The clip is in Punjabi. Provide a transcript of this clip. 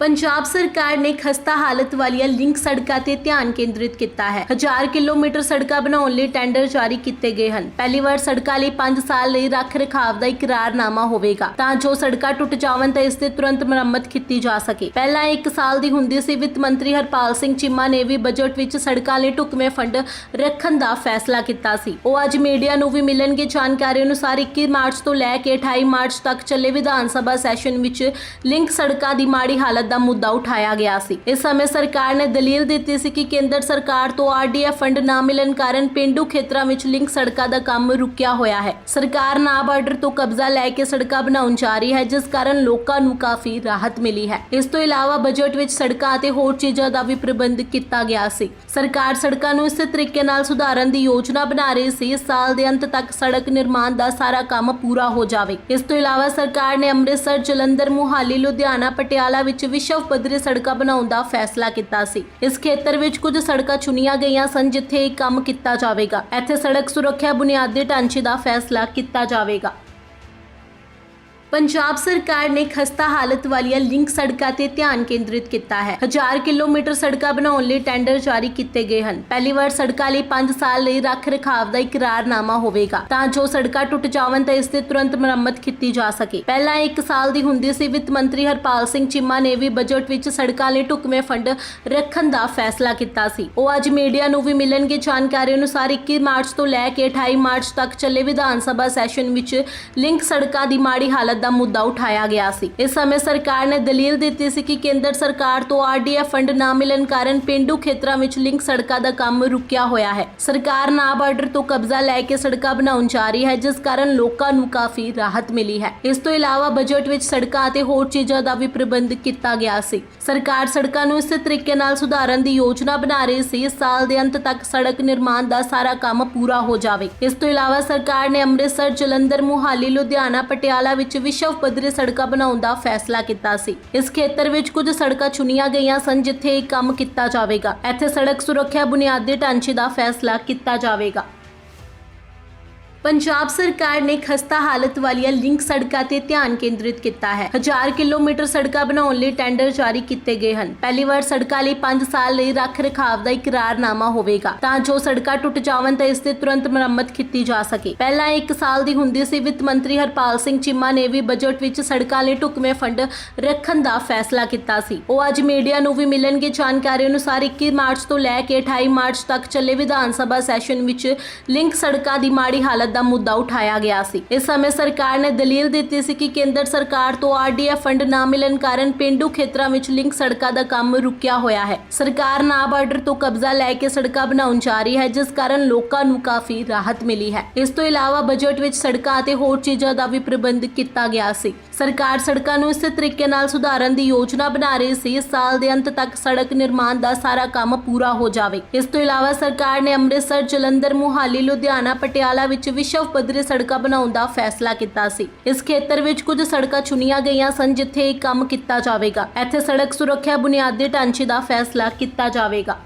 ਪੰਜਾਬ ਸਰਕਾਰ ਨੇ ਖਸਤਾ ਹਾਲਤ ਵਾਲੀਆਂ ਲਿੰਕ ਸੜਕਾਂ ਤੇ ਧਿਆਨ ਕੇਂਦਰਿਤ ਕੀਤਾ ਹੈ। ਹਜ਼ਾਰ ਕਿਲੋਮੀਟਰ ਸੜਕਾਂ ਬਣਾਉਣ ਲਈ ਟੈਂਡਰ ਜਾਰੀ ਕੀਤੇ ਗਏ ਹਨ। ਪਹਿਲੀ ਵਾਰ ਸੜਕਾਂ ਲਈ 5 ਸਾਲ ਲਈ ਰੱਖ ਰਖਾਵ ਦਾ ਇਕਰਾਰਨਾਮਾ ਹੋਵੇਗਾ। ਤਾਂ ਜੋ ਸੜਕਾਂ ਟੁੱਟ ਜਾਵਣ ਤਾਂ ਇਸ ਦੀ ਤੁਰੰਤ ਮੁਰੰਮਤ ਕੀਤੀ ਜਾ ਸਕੇ। ਪਹਿਲਾਂ 1 ਸਾਲ ਦੀ ਹੁੰਦੀ ਸੀ, ਵਿੱਤ ਮੰਤਰੀ ਹਰਪਾਲ ਸਿੰਘ ਚੀਮਾ ਨੇ ਵੀ ਬਜਟ ਵਿੱਚ ਸੜਕਾਂ ਲਈ ਢੁਕਵੇਂ ਫੰਡ ਰੱਖਣ ਦਾ ਫੈਸਲਾ ਕੀਤਾ ਸੀ। ਉਹ ਅੱਜ ਮੀਡੀਆ ਨੂੰ ਵੀ ਮਿਲਣਗੇ। ਜਾਣਕਾਰੀ ਅਨੁਸਾਰ 21 ਮਾਰਚ ਤੋਂ ਲੈ ਕੇ 28 ਮਾਰਚ ਤੱਕ ਚੱਲੇ ਵਿਧਾਨ ਸਭਾ ਸੈਸ਼ਨ ਵਿੱਚ ਲਿੰਕ ਸੜਕਾਂ ਦੀ ਮਾੜੀ ਹਾਲਤ ਦਾ ਮੁੱਦਾ ਉਠਾਇਆ ਗਿਆ ਸੀ। ਇਸ ਸਮੇਂ ਸਰਕਾਰ ਨੇ ਦਲੀਲ ਦਿੱਤੀ ਸੀ ਕਿ ਕੇਂਦਰ ਸਰਕਾਰ ਤੋਂ ਆਰਡੀਐਫ ਫੰਡ ਨਾ ਮਿਲਣ ਕਾਰਨ ਪਿੰਡੂ ਖੇਤਰਾਂ ਵਿੱਚ ਲਿੰਕ ਸੜਕਾਂ ਦਾ ਕੰਮ ਰੁਕਿਆ ਹੋਇਆ ਹੈ। ਸਰਕਾਰ ਨਾ ਬਾਰਡਰ ਤੋਂ ਕਬਜ਼ਾ ਲੈ ਕੇ ਸੜਕਾਂ ਬਣਾਉਣ ਜਾ ਰਹੀ ਹੈ, ਜਿਸ ਕਾਰਨ ਲੋਕਾਂ ਨੂੰ ਕਾਫੀ ਰਾਹਤ ਮਿਲੀ ਹੈ। ਇਸ ਤੋਂ ਇਲਾਵਾ ਬਜਟ ਵਿੱਚ ਸੜਕਾਂ ਅਤੇ ਹੋਰ ਚੀਜ਼ਾਂ ਦਾ ਵੀ ਪ੍ਰਬੰਧ ਕੀਤਾ ਗਿਆ ਸੀ। ਸਰਕਾਰ ਸੜਕਾਂ ਨੂੰ ਇਸੇ ਤਰੀਕੇ ਨਾਲ ਸੁਧਾਰਨ ਦੀ ਯੋਜਨਾ ਬਣਾ ਰਹੀ ਸੀ। ਇਸ ਸਾਲ ਦੇ ਅੰਤ ਤੱਕ ਸੜਕ ਨਿਰਮਾਣ ਦਾ ਸਾਰਾ ਕੰਮ ਪੂਰਾ ਹੋ ਜਾਵੇ। ਇਸ ਤੋਂ ਇਲਾਵਾ ਸਰਕਾਰ ਨੇ ਅੰਮ੍ਰਿਤਸਰ, ਜਲੰਧਰ, ਮੁਹਾਲੀ, ਲੁਧਿਆਣਾ, ਪਟਿਆਲਾ ਵਿੱਚ ਵਿਸ਼ਵ ਪੱਧਰੀ ਸੜਕਾਂ ਬਣਾਉਣ ਦਾ ਫੈਸਲਾ ਕੀਤਾ ਸੀ। ਇਸ ਖੇਤਰ ਵਿੱਚ ਕੁਝ ਸੜਕਾਂ ਚੁਣੀਆਂ ਗਈਆਂ ਸਨ ਜਿੱਥੇ ਇਹ ਕੰਮ ਕੀਤਾ ਜਾਵੇਗਾ। ਇੱਥੇ ਸੜਕ ਸੁਰੱਖਿਆ ਬੁਨਿਆਦੀ ਢਾਂਚੇ ਦਾ ਫੈਸਲਾ ਕੀਤਾ ਜਾਵੇਗਾ। ਪੰਜਾਬ ਸਰਕਾਰ ਨੇ ਖਸਤਾ ਹਾਲਤ ਵਾਲੀਆਂ ਲਿੰਕ ਸੜਕਾਂ ਤੇ ਧਿਆਨ ਕੇਂਦਰਿਤ ਕੀਤਾ ਹੈ। ਹਜ਼ਾਰ ਕਿਲੋਮੀਟਰ ਸੜਕਾਂ ਬਣਾਉਣ ਲਈ ਟੈਂਡਰ ਜਾਰੀ ਕੀਤੇ ਗਏ ਹਨ। ਪਹਿਲੀ ਵਾਰ ਸੜਕਾਂ ਲਈ 5 ਸਾਲ ਲਈ ਰੱਖ ਰਖਾਵ ਦਾ ਇਕਰਾਰਨਾਮਾ ਹੋਵੇਗਾ, ਤਾਂ ਜੋ ਸੜਕਾਂ ਟੁੱਟ ਜਾਵਣ ਤਾਂ ਇਸ ਦੀ ਤੁਰੰਤ ਮੁਰੰਮਤ ਕੀਤੀ ਜਾ ਸਕੇ। ਪਹਿਲਾਂ 1 ਸਾਲ ਦੀ ਹੁੰਦੀ ਸੀ, ਵਿੱਤ ਮੰਤਰੀ ਹਰਪਾਲ ਸਿੰਘ ਚੀਮਾ ਨੇ ਵੀ ਬਜਟ ਵਿੱਚ ਸੜਕਾਂ ਲਈ ਢੁਕਵੇਂ ਫੰਡ ਰੱਖਣ ਦਾ ਫੈਸਲਾ ਕੀਤਾ ਸੀ। ਉਹ ਅੱਜ ਮੀਡੀਆ ਨੂੰ ਵੀ ਮਿਲਣਗੇ। ਜਾਣਕਾਰੀ ਅਨੁਸਾਰ 21 ਮਾਰਚ ਤੋਂ ਲੈ ਕੇ 28 ਮਾਰਚ ਤੱਕ ਚੱਲੇ ਵਿਧਾਨ ਸਭਾ ਸੈਸ਼ਨ ਵਿੱਚ ਲਿੰਕ ਸੜਕਾਂ ਦੀ ਮਾੜੀ ਹਾਲਤ ਦਾ ਮੁੱਦਾ ਉਠਾਇਆ ਗਿਆ ਸੀ। ਇਸ ਸਮੇਂ ਸਰਕਾਰ ਨੇ ਦਲੀਲ ਦਿੱਤੀ ਸੀ ਕਿ ਕੇਂਦਰ ਸਰਕਾਰ ਤੋਂ ਆਰਡੀਐਫ ਫੰਡ ਨਾ ਮਿਲਣ ਕਾਰਨ ਪਿੰਡੂ ਖੇਤਰਾਂ ਵਿੱਚ ਲਿੰਕ ਸੜਕਾਂ ਦਾ ਕੰਮ ਰੁਕਿਆ ਹੋਇਆ ਹੈ। ਸਰਕਾਰ ਨਾ ਬਾਰਡਰ ਤੋਂ ਕਬਜ਼ਾ ਲੈ ਕੇ ਸੜਕਾਂ ਬਣਾਉਣ ਜਾ ਰਹੀ ਹੈ, ਜਿਸ ਕਾਰਨ ਲੋਕਾਂ ਨੂੰ ਕਾਫੀ ਰਾਹਤ ਮਿਲੀ ਹੈ। ਇਸ ਤੋਂ ਇਲਾਵਾ ਬਜਟ ਵਿੱਚ ਸੜਕਾਂ ਅਤੇ ਹੋਰ ਚੀਜ਼ਾਂ ਦਾ ਵੀ ਪ੍ਰਬੰਧ ਕੀਤਾ ਗਿਆ ਸੀ। ਸਰਕਾਰ ਸੜਕਾਂ ਨੂੰ ਇਸੇ ਤਰੀਕੇ ਨਾਲ ਸੁਧਾਰਨ ਦੀ ਯੋਜਨਾ ਬਣਾ ਰਹੀ ਸੀ। ਇਸ ਸਾਲ ਦੇ ਅੰਤ ਤੱਕ ਸੜਕ ਨਿਰਮਾਣ ਦਾ ਸਾਰਾ ਕੰਮ ਪੂਰਾ ਹੋ ਜਾਵੇ। ਇਸ ਤੋਂ ਇਲਾਵਾ ਸਰਕਾਰ ਨੇ ਅੰਮ੍ਰਿਤਸਰ, ਜਲੰਧਰ, ਮੁਹਾਲੀ, ਲੁਧਿਆਣਾ, ਪਟਿਆਲਾ ਵਿੱਚ ਵੀ ਵਿਸ਼ਵ ਪੱਧਰੀ ਸੜਕਾਂ ਬਣਾਉਣ ਦਾ ਫੈਸਲਾ ਕੀਤਾ ਸੀ। ਇਸ ਖੇਤਰ ਵਿੱਚ ਕੁਝ ਸੜਕਾਂ ਚੁਣੀਆਂ ਗਈਆਂ ਸਨ, ਜਿੱਥੇ ਇਹ ਕੰਮ ਕੀਤਾ ਜਾਵੇਗਾ। ਇੱਥੇ ਸੜਕ ਸੁਰੱਖਿਆ ਬੁਨਿਆਦੀ ਢਾਂਚੇ ਦਾ ਫੈਸਲਾ ਕੀਤਾ ਜਾਵੇਗਾ। ਪੰਜਾਬ ਸਰਕਾਰ ਨੇ ਖਸਤਾ ਹਾਲਤ ਵਾਲੀਆਂ ਲਿੰਕ ਸੜਕਾਂ ਤੇ ਧਿਆਨ ਕੇਂਦਰਿਤ ਕੀਤਾ ਹੈ। ਹਜ਼ਾਰ ਕਿਲੋਮੀਟਰ ਸੜਕਾਂ ਬਣਾਉਣ ਲਈ ਟੈਂਡਰ ਜਾਰੀ ਕੀਤੇ ਗਏ ਹਨ। ਪਹਿਲੀ ਵਾਰ ਸੜਕਾਂ ਲਈ 5 ਸਾਲ ਲਈ ਰੱਖ ਰਖਾਵ ਦਾ ਇਕਰਾਰਨਾਮਾ ਹੋਵੇਗਾ। ਤਾਂ ਜੋ ਸੜਕਾਂ ਟੁੱਟ ਜਾਵਣ ਤਾਂ ਇਸ ਦੀ ਤੁਰੰਤ ਮੁਰੰਮਤ ਕੀਤੀ ਜਾ ਸਕੇ। ਪਹਿਲਾਂ 1 ਸਾਲ ਦੀ ਹੁੰਦੀ ਸੀ, ਵਿੱਤ ਮੰਤਰੀ ਹਰਪਾਲ ਸਿੰਘ ਚੀਮਾ ਨੇ ਵੀ ਬਜਟ ਵਿੱਚ ਸੜਕਾਂ ਲਈ ਢੁਕਵੇਂ ਫੰਡ ਰੱਖਣ ਦਾ ਫੈਸਲਾ ਕੀਤਾ ਸੀ। ਉਹ ਅੱਜ ਮੀਡੀਆ ਨੂੰ ਵੀ ਮਿਲਣਗੇ। ਜਾਣਕਾਰੀ ਅਨੁਸਾਰ 21 ਮਾਰਚ ਤੋਂ ਲੈ ਕੇ 28 ਮਾਰਚ ਤੱਕ ਚੱਲੇ ਵਿਧਾਨ ਸਭਾ ਸੈਸ਼ਨ ਵਿੱਚ ਲਿੰਕ ਸੜਕਾਂ ਦੀ ਮਾੜੀ ਹਾਲਤ ਹਾਲਤ ਦਾ ਮੁੱਦਾ ਉਠਾਇਆ ਗਿਆ ਸੀ। ਇਸ ਸਮੇਂ ਸਰਕਾਰ ਨੇ ਦਲੀਲ ਦਿੱਤੀ ਸੀ ਕਿ ਕੇਂਦਰ ਸਰਕਾਰ ਤੋਂ ਆਰਡੀਐਫ ਫੰਡ ਨਾ ਮਿਲਣ ਕਾਰਨ ਪਿੰਡੂ ਖੇਤਰਾਂ ਵਿੱਚ ਲਿੰਕ ਸੜਕਾਂ ਦਾ ਕੰਮ ਰੁਕਿਆ ਹੋਇਆ ਹੈ। ਸਰਕਾਰ ਨਾ ਬਾਰਡਰ ਤੋਂ ਕਬਜ਼ਾ ਲੈ ਕੇ ਸੜਕਾਂ ਬਣਾਉਣ ਜਾ ਰਹੀ ਹੈ, ਜਿਸ ਕਾਰਨ ਲੋਕਾਂ ਨੂੰ ਕਾਫੀ ਰਾਹਤ ਮਿਲੀ ਹੈ। ਇਸ ਤੋਂ ਇਲਾਵਾ ਬਜਟ ਵਿੱਚ ਸੜਕਾਂ ਅਤੇ ਹੋਰ ਚੀਜ਼ਾਂ ਦਾ ਵੀ ਪ੍ਰਬੰਧ ਕੀਤਾ ਗਿਆ ਸੀ। ਸਰਕਾਰ ਸੜਕਾਂ ਨੂੰ ਇਸੇ ਤਰੀਕੇ ਨਾਲ ਸੁਧਾਰਨ ਦੀ ਯੋਜਨਾ ਬਣਾ ਰਹੀ ਸੀ। ਇਸ ਸਾਲ ਦੇ ਅੰਤ ਤੱਕ ਸੜਕ ਨਿਰਮਾਣ ਦਾ ਸਾਰਾ ਕੰਮ ਪੂਰਾ ਹੋ ਜਾਵੇ। ਇਸ ਤੋਂ ਇਲਾਵਾ ਸਰਕਾਰ ਨੇ ਅੰਮ੍ਰਿਤਸਰ, ਜਲੰਧਰ, ਮੁਹਾਲੀ, ਲੁਧਿਆਣਾ, ਪਟਿਆਲਾ ਵਿੱਚ ਵਿਸ਼ਵ ਪੱਧਰੀ ਸੜਕਾਂ ਬਣਾਉਣ ਦਾ ਫੈਸਲਾ ਕੀਤਾ ਸੀ। ਇਸ ਖੇਤਰ ਵਿੱਚ ਕੁਝ ਸੜਕਾਂ ਚੁਣੀਆਂ ਗਈਆਂ ਸਨ ਜਿੱਥੇ ਇਹ ਕੰਮ ਕੀਤਾ ਜਾਵੇਗਾ। ਇੱਥੇ ਸੜਕ ਸੁਰੱਖਿਆ ਬੁਨਿਆਦੀ ਢਾਂਚੇ ਦਾ ਫੈਸਲਾ ਕੀਤਾ ਜਾਵੇਗਾ।